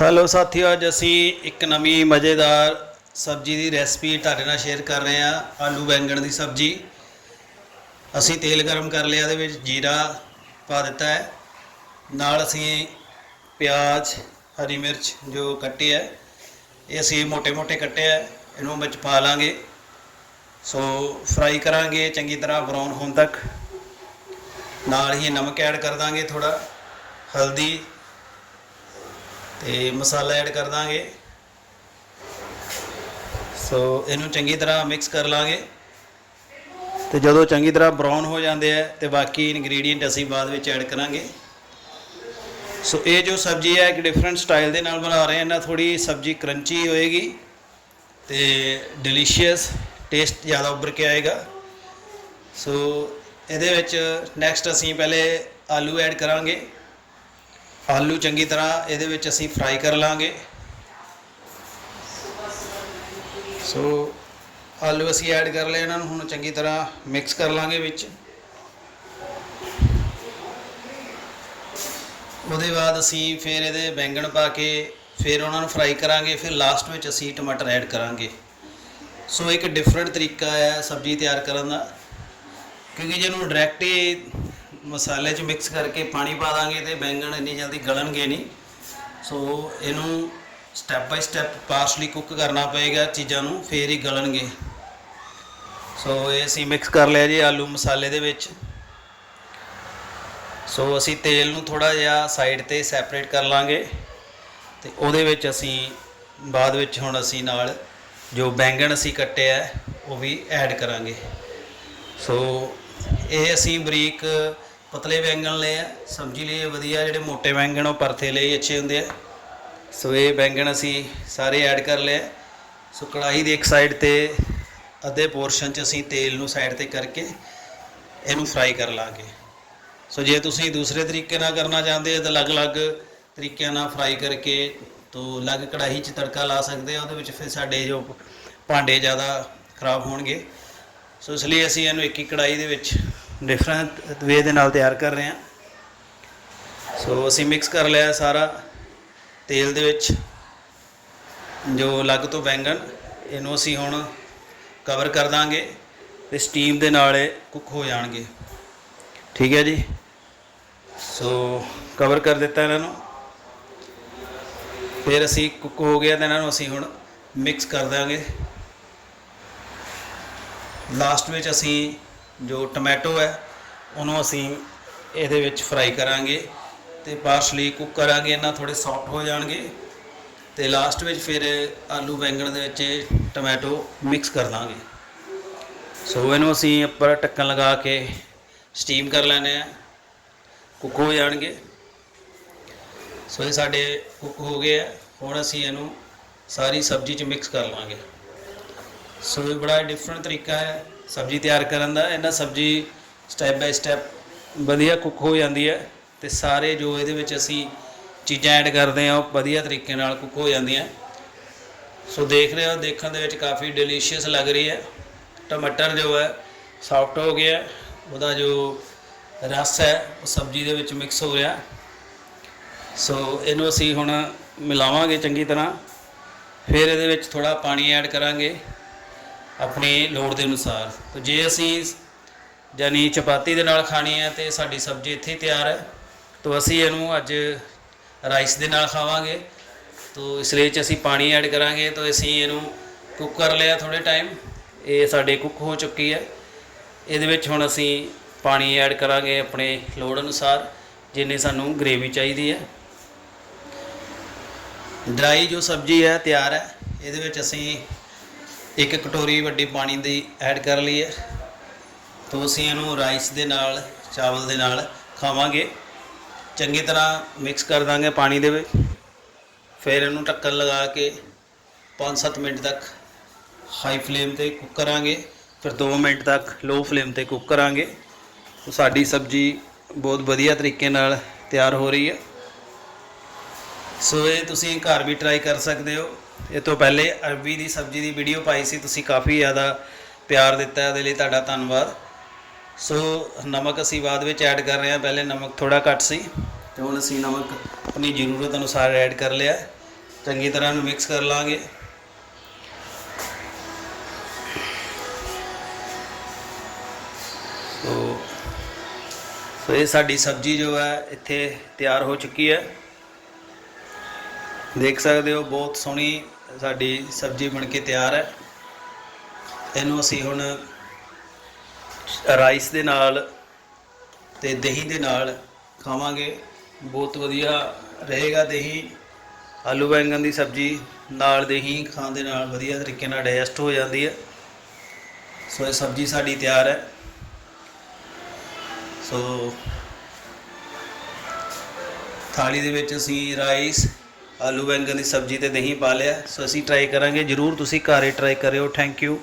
Hello ਸਾਥੀਓ, ਅੱਜ ਅਸੀਂ ਇੱਕ ਨਵੀਂ ਮਜ਼ੇਦਾਰ ਸਬਜ਼ੀ ਦੀ ਰੈਸਪੀ ਤੁਹਾਡੇ ਨਾਲ ਸ਼ੇਅਰ ਕਰ ਰਹੇ ਹਾਂ, ਆਲੂ ਬੈਂਗਣ ਦੀ ਸਬਜ਼ੀ। ਅਸੀਂ ਤੇਲ ਗਰਮ ਕਰ ਲਿਆ ਦੇ ਵਿੱਚ ਜੀਰਾ ਪਾ ਦਿੱਤਾ ਹੈ। ਨਾਲ ਅਸੀਂ ਪਿਆਜ਼, ਹਰੀ ਮਿਰਚ ਜੋ ਕੱਟੀ ਹੈ, ਇਹ ਅਸੀਂ ਮੋٹے-ਮੋٹے ਕੱਟੇ ਹੈ, ਇਹਨੂੰ ਵਿੱਚ ਪਾ ਲਾਂਗੇ। ਸੋ ਫਰਾਈ ਕਰਾਂਗੇ, ਚੰਗੀ ਤਰ੍ਹਾਂ ਬਰਾਊਨ ਹੋਣ ਤੱਕ। ਨਾਲ ਹੀ ਨਮਕ ਐਡ ਕਰ ਦਾਂਗੇ ਥੋੜਾ ਹਲਦੀ ਤੇ ਮਸਾਲਾ ਐਡ ਕਰ ਦਾਂਗੇ। ਸੋ ਇਹਨੂੰ ਚੰਗੀ ਤਰ੍ਹਾਂ ਮਿਕਸ ਕਰ ਲਾਂਗੇ। ਤੇ ਜਦੋਂ ਚੰਗੀ ਤਰ੍ਹਾਂ ਬਰਾਊਨ ਹੋ ਜਾਂਦੇ ਆ ਤੇ ਬਾਕੀ ਇਨਗਰੀਡੀਅੰਟ ਅਸੀਂ ਬਾਅਦ ਵਿੱਚ ਐਡ ਕਰਾਂਗੇ। ਸੋ ਇਹ ਜੋ ਸਬਜ਼ੀ ਹੈ ਇੱਕ ਡਿਫਰੈਂਟ ਸਟਾਈਲ ਦੇ ਨਾਲ ਬਣਾ ਰਹੇ ਹਾਂ ਇਹਨਾਂ ਥੋੜੀ ਸਬਜ਼ੀ ਕਰੰਚੀ ਹੋਏਗੀ ਤੇ ਡਿਲੀਸ਼ੀਅਸ ਟੇਸਟ ਜ਼ਿਆਦਾ ਉੱਭਰ ਕੇ ਆਏਗਾ। ਸੋ ਇਹਦੇ ਵਿੱਚ ਨੈਕਸਟ ਅਸੀਂ ਪਹਿਲੇ ਆਲੂ ਐਡ ਕਰਾਂਗੇ। ਆਲੂ ਚੰਗੀ ਤਰ੍ਹਾਂ ਇਹਦੇ ਵਿੱਚ ਅਸੀਂ ਫਰਾਈ ਕਰ ਲਾਂਗੇ। ਸੋ ਆਲੂ ਅਸੀਂ ਐਡ ਕਰ ਲਏ ਇਹਨਾਂ ਨੂੰ, ਹੁਣ ਚੰਗੀ ਤਰ੍ਹਾਂ ਮਿਕਸ ਕਰ ਲਾਂਗੇ ਵਿੱਚ। ਉਹਦੇ ਬਾਅਦ ਅਸੀਂ ਫਿਰ ਇਹਦੇ ਬੈਂਗਣ ਪਾ ਕੇ ਫਿਰ ਉਹਨਾਂ ਨੂੰ ਫਰਾਈ ਕਰਾਂਗੇ, ਫਿਰ ਲਾਸਟ ਵਿੱਚ ਅਸੀਂ ਟਮਾਟਰ ਐਡ ਕਰਾਂਗੇ। ਸੋ ਇੱਕ ਡਿਫਰੈਂਟ ਤਰੀਕਾ ਹੈ ਸਬਜ਼ੀ ਤਿਆਰ ਕਰਨ ਦਾ। ਕਿਉਂਕਿ ਜਿਹਨੂੰ ਡਾਇਰੈਕਟ ਹੀ ਮਸਾਲੇ 'ਚ ਮਿਕਸ ਕਰਕੇ ਪਾਣੀ ਪਾ ਦਾਂਗੇ ਤੇ ਬੈਂਗਣ ਇੰਨੀ ਜਲਦੀ ਗਲਣਗੇ ਨਹੀਂ। ਸੋ ਇਹਨੂੰ step by step partially cook ਕਰਨਾ ਪਏਗਾ ਚੀਜ਼ਾਂ ਨੂੰ, ਫੇਰ ਹੀ ਗਲਣਗੇ। ਸੋ ਇਹ ਅਸੀਂ ਮਿਕਸ ਕਰ ਲਿਆ ਜੀ ਆਲੂ ਮਸਾਲੇ ਦੇ ਵਿੱਚ। ਸੋ ਅਸੀਂ ਤੇਲ ਨੂੰ ਥੋੜਾ ਜਿਹਾ ਸਾਈਡ ਤੇ ਸੈਪਰੇਟ ਕਰ ਲਾਂਗੇ ਤੇ ਉਹਦੇ ਵਿੱਚ ਅਸੀਂ, ਬਾਅਦ ਵਿੱਚ ਹੁਣ ਅਸੀਂ ਨਾਲ ਜੋ ਬੈਂਗਣ ਅਸੀਂ ਕੱਟਿਆ, ਉਹ ਵੀ ਐਡ ਕਰਾਂਗੇ। ਸੋ ਇਹ ਅਸੀਂ ਬਰੀਕ ਪਤਲੇ ਬੈਂਗਣ ਲਏ ਆ। ਸਬਜ਼ੀ ਲਈ ਵਧੀਆ ਜਿਹੜੇ ਮੋٹے ਬੈਂਗਣ ਉਹ ਪਰਥੇ ਲਈ ਅੱਛੇ ਹੁੰਦੇ ਆ। ਸੋ ਇਹ ਬੈਂਗਣ ਅਸੀਂ ਸਾਰੇ ਐਡ ਕਰ ਲਏ ਆ। ਸੋ ਕੜਾਹੀ ਦੀ ਇੱਕ ਸਾਈਡ ਤੇ ਅੱਧੇ ਪੋਰਸ਼ਨ 'ਚ ਅਸੀਂ ਤੇਲ ਨੂੰ ਸਾਈਡ ਤੇ ਕਰਕੇ ਇਹਨੂੰ ਫਰਾਈ ਕਰ ਲਾਂਗੇ। ਸੋ ਜੇ ਤੁਸੀਂ ਦੂਸਰੇ ਤਰੀਕੇ ਨਾਲ ਕਰਨਾ ਚਾਹੁੰਦੇ ਹੋ ਤਾਂ ਅਲੱਗ-ਅਲੱਗ ਤਰੀਕਿਆਂ ਨਾਲ ਫਰਾਈ ਕਰਕੇ ਤੋਂ ਅਲੱਗ ਕੜਾਹੀ 'ਚ ਤੜਕਾ ਲਾ ਸਕਦੇ ਆ। ਉਹਦੇ ਵਿੱਚ ਫਿਰ ਸਾਡੇ ਜੋ ਭਾਂਡੇ ਜ਼ਿਆਦਾ ਖਰਾਬ ਹੋਣਗੇ। ਸੋ ਇਸ ਲਈ ਅਸੀਂ ਇਹਨੂੰ ਇੱਕ ਹੀ ਕੜਾਈ ਦੇ ਵਿੱਚ ਡਿਫਰੈਂਟ ਵੇ ਦੇ ਨਾਲ ਤਿਆਰ ਕਰ ਰਹੇ ਹਾਂ। ਸੋ ਅਸੀਂ ਮਿਕਸ ਕਰ ਲਿਆ ਸਾਰਾ ਤੇਲ ਦੇ ਵਿੱਚ, ਜੋ ਅਲੱਗ ਤੋਂ ਬੈਂਗਣ, ਇਹਨੂੰ ਅਸੀਂ ਹੁਣ ਕਵਰ ਕਰ ਦਾਂਗੇ ਤੇ ਸਟੀਮ ਦੇ ਨਾਲ ਇਹ ਕੁੱਕ ਹੋ ਜਾਣਗੇ। ਠੀਕ ਹੈ ਜੀ? ਸੋ ਕਵਰ ਕਰ ਦਿੱਤਾ ਇਹਨਾਂ ਨੂੰ। ਫਿਰ ਅਸੀਂ ਕੁੱਕ ਹੋ ਗਿਆ ਤਾਂ ਇਹਨਾਂ ਨੂੰ ਅਸੀਂ ਹੁਣ ਮਿਕਸ ਕਰ ਦਾਂਗੇ। ਲਾਸਟ ਵਿੱਚ ਅਸੀਂ ਜੋ ਟੋਮੈਟੋ ਹੈ, ਉਹਨੂੰ ਅਸੀਂ ਇਹਦੇ ਵਿੱਚ ਫਰਾਈ ਕਰਾਂਗੇ ਤੇ ਪਾਰਸ਼ਲੀ ਕੁੱਕ ਕਰਾਂਗੇ ਇਹਨਾਂ ਥੋੜੇ ਸੌਫਟ ਹੋ ਜਾਣਗੇ ਤੇ ਲਾਸਟ ਵਿੱਚ ਫਿਰ ਆਲੂ ਬੈਂਗਣ ਦੇ ਵਿੱਚ ਟੋਮੈਟੋ ਮਿਕਸ ਕਰ ਦਾਂਗੇ। ਸੋ ਇਹਨੂੰ ਅਸੀਂ ਉੱਪਰ ਢੱਕਣ ਲਗਾ ਕੇ ਸਟੀਮ ਕਰ ਲੈਣੇ ਆ ਕੁੱਕ ਹੋ ਜਾਣਗੇ। ਸੋ ਇਹ ਸਾਡੇ ਕੁੱਕ ਹੋ ਗਏ ਆ। ਹੁਣ ਅਸੀਂ ਇਹਨੂੰ ਸਾਰੀ ਸਬਜ਼ੀ 'ਚ ਮਿਕਸ ਕਰ ਲਾਂਗੇ। ਸੋ ਇਹ ਬੜਾ ਡਿਫਰੈਂਟ ਤਰੀਕਾ ਹੈ। ਸਬਜ਼ੀ ਤਿਆਰ ਕਰਨ ਦਾ, ਇਹਨਾਂ ਸਬਜ਼ੀ ਸਟੈਪ ਬਾਈ ਸਟੈਪ ਵਧੀਆ ਕੁੱਕ ਹੋ ਜਾਂਦੀ ਹੈ ਤੇ ਸਾਰੇ ਜੋ ਇਹਦੇ ਵਿੱਚ ਅਸੀਂ ਚੀਜ਼ਾਂ ਐਡ ਕਰਦੇ ਆ ਉਹ ਵਧੀਆ ਤਰੀਕੇ ਨਾਲ ਕੁੱਕ ਹੋ ਜਾਂਦੀਆਂ। ਸੋ ਦੇਖ ਰਹੇ ਹੋ, ਦੇਖਣ ਦੇ ਵਿੱਚ ਕਾਫੀ ਡਿਲੀਸ਼ੀਅਸ ਲੱਗ ਰਹੀ ਹੈ। ਟਮਾਟਰ ਜੋ ਹੈ ਸੌਫਟ ਹੋ ਗਿਆ, ਉਹਦਾ ਜੋ ਰਸ ਹੈ, ਉਹ ਸਬਜ਼ੀ ਦੇ ਵਿੱਚ ਮਿਕਸ ਹੋ ਰਿਹਾ। ਸੋ ਇਹਨੂੰ ਅਸੀਂ ਹੁਣ ਮਿਲਾਵਾਂਗੇ ਚੰਗੀ ਤਰ੍ਹਾਂ। ਫਿਰ ਇਹਦੇ ਵਿੱਚ ਥੋੜਾ ਪਾਣੀ ਐਡ ਕਰਾਂਗੇ। ਆਪਣੀ ਲੋੜ ਦੇ ਅਨੁਸਾਰ। ਤੇ ਜੇ ਅਸੀਂ ਯਾਨੀ ਚਪਾਤੀ ਦੇ ਨਾਲ ਖਾਣੀ ਹੈ ਤੇ ਸਾਡੀ ਸਬਜ਼ੀ ਇੱਥੇ ਹੀ ਤਿਆਰ ਹੈ, ਤਾਂ ਅਸੀਂ ਇਹਨੂੰ ਅੱਜ ਰਾਈਸ ਦੇ ਨਾਲ ਖਾਵਾਂਗੇ। ਤੋ ਇਸ ਲਈ ਚ ਅਸੀਂ ਪਾਣੀ ਐਡ ਕਰਾਂਗੇ, ਤਾਂ ਅਸੀਂ ਇਹਨੂੰ ਕੁੱਕ ਕਰ ਲਿਆ ਥੋੜੇ ਟਾਈਮ। ਇਹ ਸਾਡੇ ਕੁੱਕ ਹੋ ਚੁੱਕੀ ਹੈ। ਇਹਦੇ ਵਿੱਚ ਹੁਣ ਅਸੀਂ ਪਾਣੀ ਐਡ ਕਰਾਂਗੇ ਆਪਣੇ ਲੋੜ ਅਨੁਸਾਰ, ਜਿੰਨੀ ਸਾਨੂੰ ਗ੍ਰੇਵੀ ਚਾਹੀਦੀ ਹੈ। ਡਰਾਈ ਜੋ ਸਬਜ਼ੀ ਹੈ, ਤਿਆਰ ਹੈ। ਇਹਦੇ ਵਿੱਚ ਅਸੀਂ ਇੱਕ ਕਟੋਰੀ ਵੱਡੀ ਪਾਣੀ ਦੀ ਐਡ ਕਰ ਲਈ ਹੈ। ਤੋਂ ਅਸੀਂ ਇਹਨੂੰ ਰਾਈਸ ਦੇ ਨਾਲ, ਚਾਵਲ ਦੇ ਨਾਲ ਖਾਵਾਂਗੇ। ਚੰਗੀ ਤਰ੍ਹਾਂ ਮਿਕਸ ਕਰ ਦਾਂਗੇ ਪਾਣੀ ਦੇ ਵਿੱਚ। ਫਿਰ ਇਹਨੂੰ ਢੱਕਣ ਲਗਾ ਕੇ 5-7 ਮਿੰਟ ਤੱਕ ਹਾਈ ਫਲੇਮ ਤੇ ਕੁੱਕ ਕਰਾਂਗੇ। ਫਿਰ 2 ਮਿੰਟ ਤੱਕ ਲੋ ਫਲੇਮ ਤੇ ਕੁੱਕ ਕਰਾਂਗੇ। ਸਾਡੀ ਸਬਜ਼ੀ ਬਹੁਤ ਵਧੀਆ ਤਰੀਕੇ ਨਾਲ ਤਿਆਰ ਹੋ ਰਹੀ ਹੈ। ਸੋ ਇਹ ਤੁਸੀਂ ਘਰ ਵੀ ਟਰਾਈ ਕਰ ਸਕਦੇ ਹੋ। ਇਹ ਤੋਂ ਪਹਿਲੇ ਅਰਬੀ ਦੀ ਸਬਜ਼ੀ ਦੀ ਵੀਡੀਓ ਪਾਈ ਸੀ, ਤੁਸੀਂ ਕਾਫੀ ਜ਼ਿਆਦਾ ਪਿਆਰ ਦਿੱਤਾ, ਇਹਦੇ ਲਈ ਤੁਹਾਡਾ ਧੰਨਵਾਦ। ਸੋ ਨਮਕ ਅਸੀਂ ਬਾਅਦ ਵਿੱਚ ਐਡ ਕਰ ਰਹੇ ਹਾਂ, ਪਹਿਲੇ ਨਮਕ ਥੋੜਾ ਘੱਟ ਸੀ, ਤੇ ਹੁਣ ਅਸੀਂ ਨਮਕ ਆਪਣੀ ਜ਼ਰੂਰਤ ਅਨੁਸਾਰ ਐਡ ਕਰ ਲਿਆ। ਚੰਗੀ ਤਰ੍ਹਾਂ ਨੂੰ ਮਿਕਸ ਕਰ ਲਾਂਗੇ। ਸੋ ਸੋ ਇਹ ਸਾਡੀ ਸਬਜ਼ੀ ਜੋ ਹੈ, ਇੱਥੇ ਤਿਆਰ ਹੋ ਚੁੱਕੀ ਹੈ। ਦੇਖ ਸਕਦੇ ਹੋ, ਬਹੁਤ ਸੋਹਣੀ ਸਾਡੀ ਸਬਜ਼ੀ ਬਣ ਕੇ ਤਿਆਰ ਹੈ। ਇਹਨੂੰ ਅਸੀਂ ਹੁਣ ਰਾਈਸ ਦੇ ਨਾਲ ਤੇ ਦਹੀਂ ਦੇ ਨਾਲ ਖਾਵਾਂਗੇ। ਬਹੁਤ ਵਧੀਆ ਰਹੇਗਾ ਦਹੀਂ। ਆਲੂ ਬੈਂਗਣ ਦੀ ਸਬਜ਼ੀ ਨਾਲ ਦਹੀਂ ਖਾਣ ਦੇ ਨਾਲ ਵਧੀਆ ਤਰੀਕੇ ਨਾਲ ਡਾਈਜੈਸਟ ਹੋ ਜਾਂਦੀ ਹੈ। ਸੋ ਇਹ ਸਬਜ਼ੀ ਸਾਡੀ ਤਿਆਰ ਹੈ। ਸੋ ਥਾਲੀ ਦੇ ਵਿੱਚ ਅਸੀਂ ਰਾਈਸ ਆਲੂ ਬੈਂਗਣ ਦੀ ਸਬਜ਼ੀ ਤੇ ਦਹੀਂ ਪਾ ਲਿਆ। ਸੋ ਅਸੀਂ ਟਰਾਈ ਕਰਾਂਗੇ। ਜਰੂਰ ਤੁਸੀਂ ਘਰੇ ਟਰਾਈ ਕਰਿਓ। Thank you